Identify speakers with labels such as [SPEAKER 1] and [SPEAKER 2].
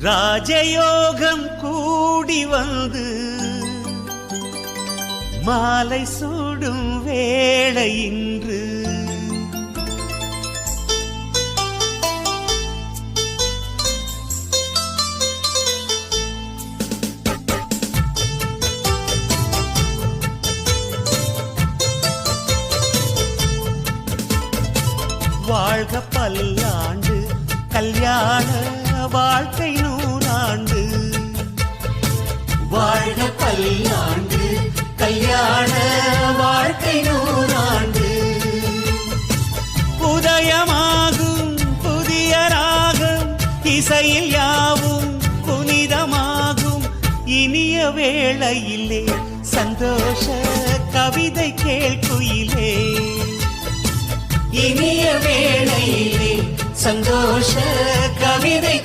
[SPEAKER 1] ராஜயோகம் கூடி வந்து மாலை சூடும் வேளை இன்று வாழ்க பல்லாண்டு கல்யாண வாழ்க்கை நூறாண்டு. வாழ்க பல்லாண்டு கல்யாண வாழ்க்கை நூறாண்டு. உதயமாகும் புதிய ராகம் இசையில் யாவும் புனிதமாகும். இனிய வேளையிலே சந்தோஷ கவிதை கேள்குயிலே இனிய வேளையிலே சந்தோஷ கவிதை